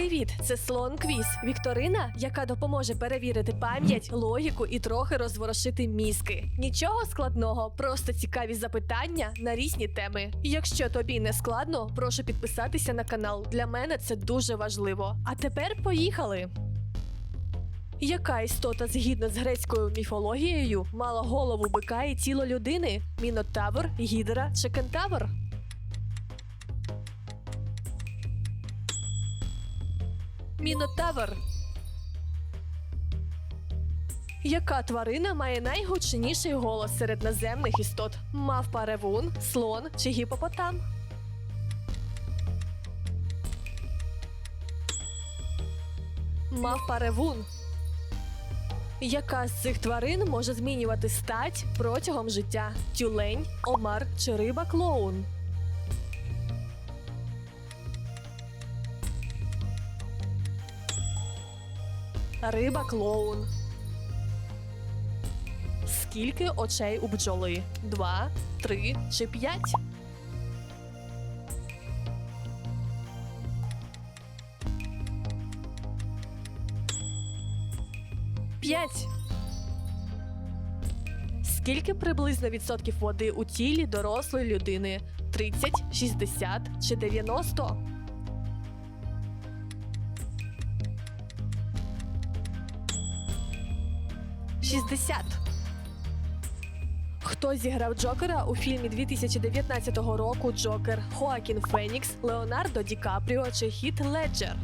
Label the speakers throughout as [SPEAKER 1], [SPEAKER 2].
[SPEAKER 1] Привіт! Це слон квіз. Вікторина, яка допоможе перевірити пам'ять, логіку і трохи розворошити мізки. Нічого складного, просто цікаві запитання на різні теми. Якщо тобі не складно, прошу підписатися на канал. Для мене це дуже важливо. А тепер поїхали. Яка істота згідно з грецькою міфологією мала голову бика і тіло людини? Мінотавр, гідра чи кентавр? Мінотавр. Яка тварина має найгучніший голос серед наземних істот? Мавпа ревун, слон чи гіпопотам? Мавпа ревун. Яка з цих тварин може змінювати стать протягом життя? Тюлень, омар чи риба клоун? Риба клоун. Скільки очей у бджоли? Два, три чи п'ять? П'ять. Скільки приблизно відсотків води у тілі дорослої людини? 30, 60 чи 90? Шістдесят. Хто зіграв Джокера у фільмі 2019 року Джокер? Хоакін Фенікс, Леонардо Ді Капріо чи Хіт Леджер?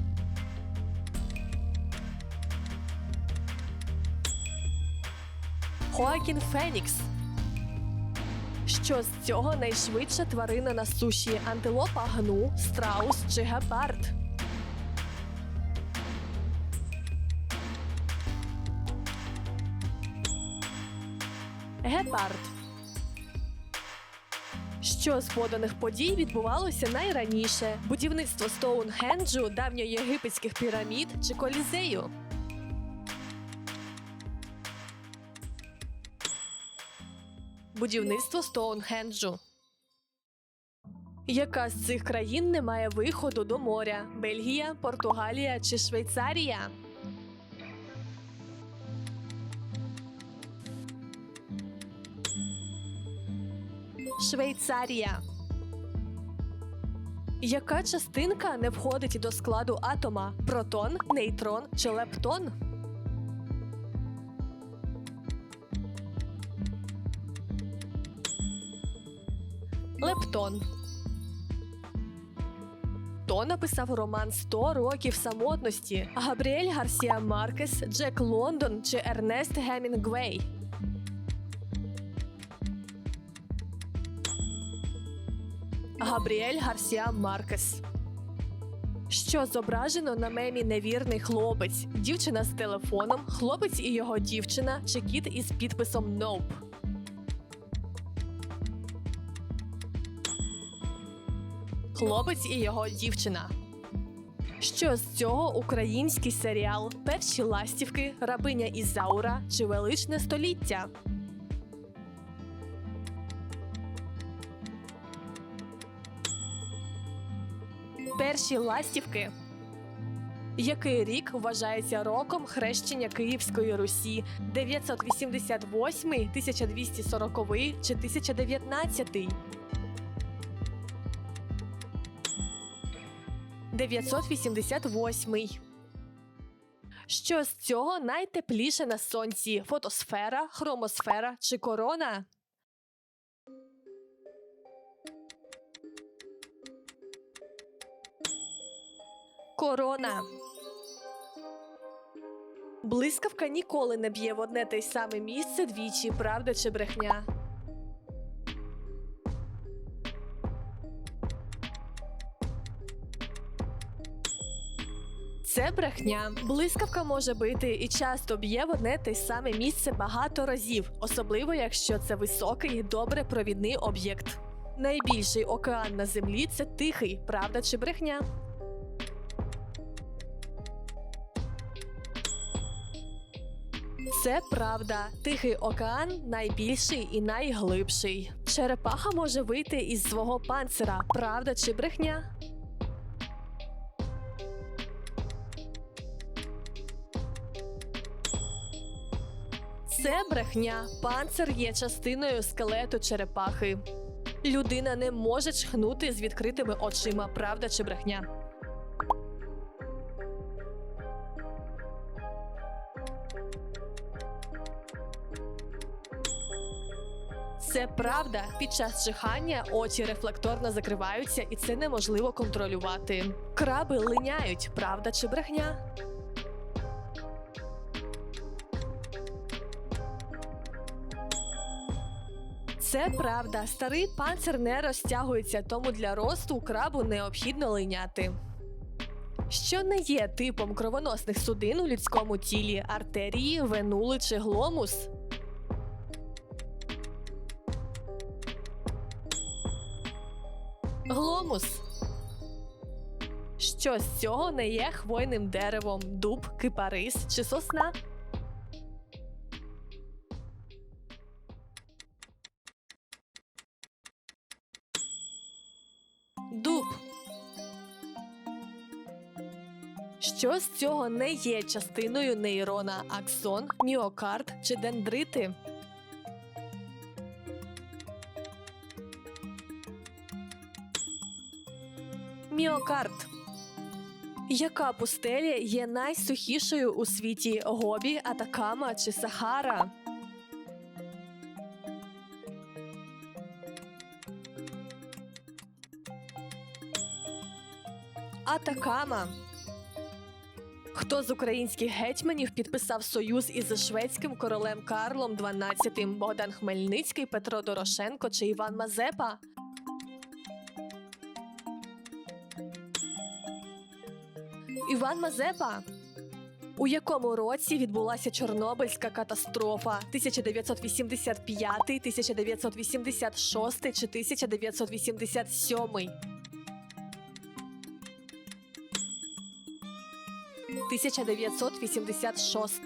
[SPEAKER 1] Хоакін Фенікс. Що з цього найшвидша тварина на суші? Антилопа гну, страус чи гепард? Гепард. Що з поданих подій відбувалося найраніше? Будівництво Стоунхенджу, давньоєгипетських пірамід чи колізею? Будівництво Стоунхенджу. Яка з цих країн не має виходу до моря? Бельгія, Португалія чи Швейцарія? Швейцарія. Яка частинка не входить до складу атома? Протон, нейтрон чи лептон? Лептон. Хто написав роман «100 років самотності? Габріель Гарсія Маркес, Джек Лондон чи Ернест Гемінгвей? Габріель Гарсія Маркес. Що зображено на мемі невірний хлопець, дівчина з телефоном, хлопець і його дівчина чи кіт із підписом Nope? Хлопець і його дівчина. Що з цього український серіал Перші ластівки, рабиня Ізаура чи величне століття? Перші ластівки. Який рік вважається роком хрещення Київської Русі? 988, 1240 чи 1019? 988. Що з цього найтепліше на сонці? Фотосфера, хромосфера чи корона? Корона. Блискавка ніколи не б'є в одне те й саме місце двічі, правда чи брехня? Це брехня. Блискавка може бити і часто б'є в одне те саме місце багато разів, особливо якщо це високий, і добре провідний об'єкт. Найбільший океан на землі це тихий, правда чи брехня? Це правда. Тихий океан найбільший і найглибший. Черепаха може вийти із свого панцира. Правда чи брехня? Це брехня. Панцир є частиною скелету черепахи. Людина не може чхнути з відкритими очима. Правда чи брехня? Це правда. Під час чихання очі рефлекторно закриваються, і це неможливо контролювати. Краби линяють, правда чи брехня? Це правда. Старий панцир не розтягується, тому для росту крабу необхідно линяти. Що не є типом кровоносних судин у людському тілі артерії, венули чи гломус? Гломус. Що з цього не є хвойним деревом, дуб, кипарис чи сосна? Дуб. Що з цього не є частиною нейрона аксон, міокард чи дендрити? Міокард. Яка пустеля є найсухішою у світі Гобі, Атакама чи Сахара? Атакама. Хто з українських гетьманів підписав союз із шведським королем Карлом XII Богдан Хмельницький, Петро Дорошенко чи Іван Мазепа? Іван Мазепа. У якому році відбулася Чорнобильська катастрофа? 1985, 1986 чи 1987? 1986.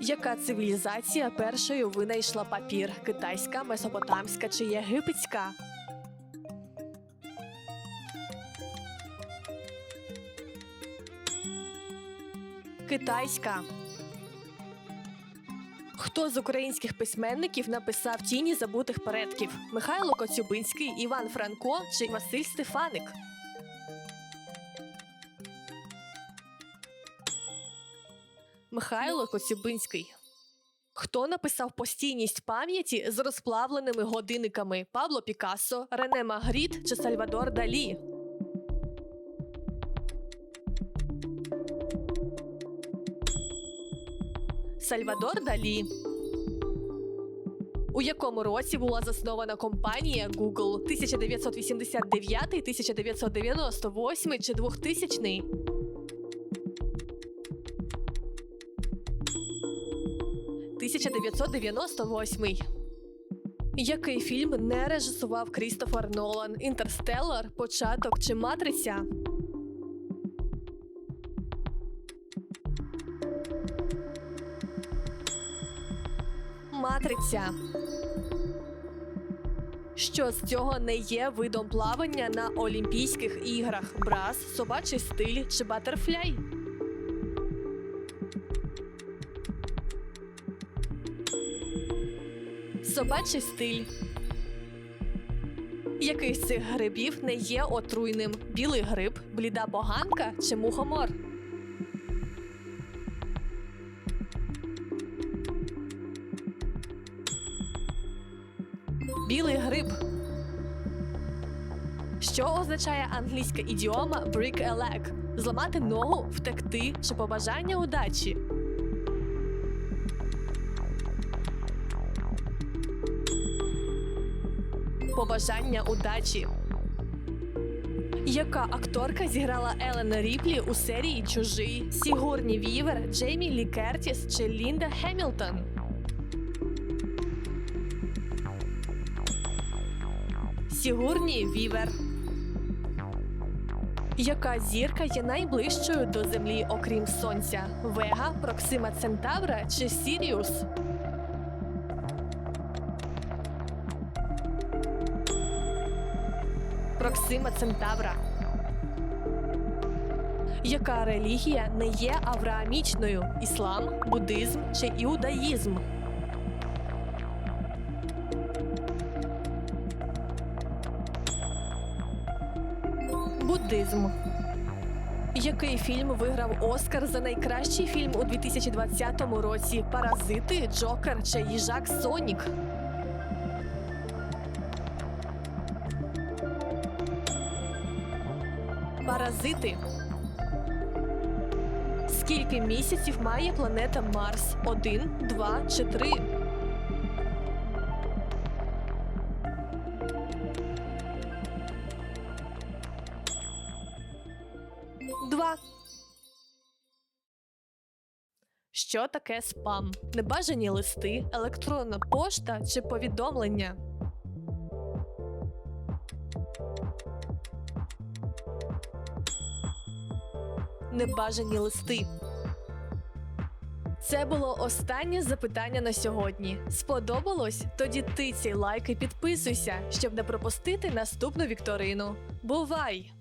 [SPEAKER 1] Яка цивілізація першою винайшла папір? Китайська, месопотамська чи єгипетська? Китайська. Хто з українських письменників написав тіні забутих предків? Михайло Коцюбинський, Іван Франко чи Василь Стефаник? Михайло Коцюбинський. Хто написав постійність пам'яті з розплавленими годинниками Пабло Пікассо, Рене Магріт чи Сальвадор Далі? Сальвадор Далі. У якому році була заснована компанія Google 1989, 1998 чи 2000? – 1998. Який фільм не режисував Крістофер Нолан? Інтерстеллар, Початок чи Матриця? Матриця. Що з цього не є видом плавання на Олімпійських іграх? Брас, собачий стиль чи батерфляй? Собачий стиль. Який з цих грибів не є отруйним? Білий гриб, бліда поганка чи мухомор? Білий гриб. Що означає англійська ідіома break a leg? Зламати ногу, втекти чи побажання удачі? Побажання удачі. Яка акторка зіграла Елен Ріплі у серії Чужий? Сігурні Вівер, Джеймі Лі Кертіс чи Лінда Хемілтон? Сігурні Вівер. Яка зірка є найближчою до Землі, окрім Сонця? Вега, Проксима Центавра чи Сіріус? Проксима Центавра. Яка релігія не є авраамічною? Іслам, буддизм чи іудаїзм? Садизм. Який фільм виграв Оскар за найкращий фільм у 2020 році? Паразити, Джокер чи їжак Сонік? Паразити. Скільки місяців має планета Марс? Один, два чи три? Що таке спам? Небажані листи, електронна пошта чи повідомлення? Небажані листи. Це було останнє запитання на сьогодні. Сподобалось? Тоді тицяй лайк і підписуйся, щоб не пропустити наступну вікторину. Бувай!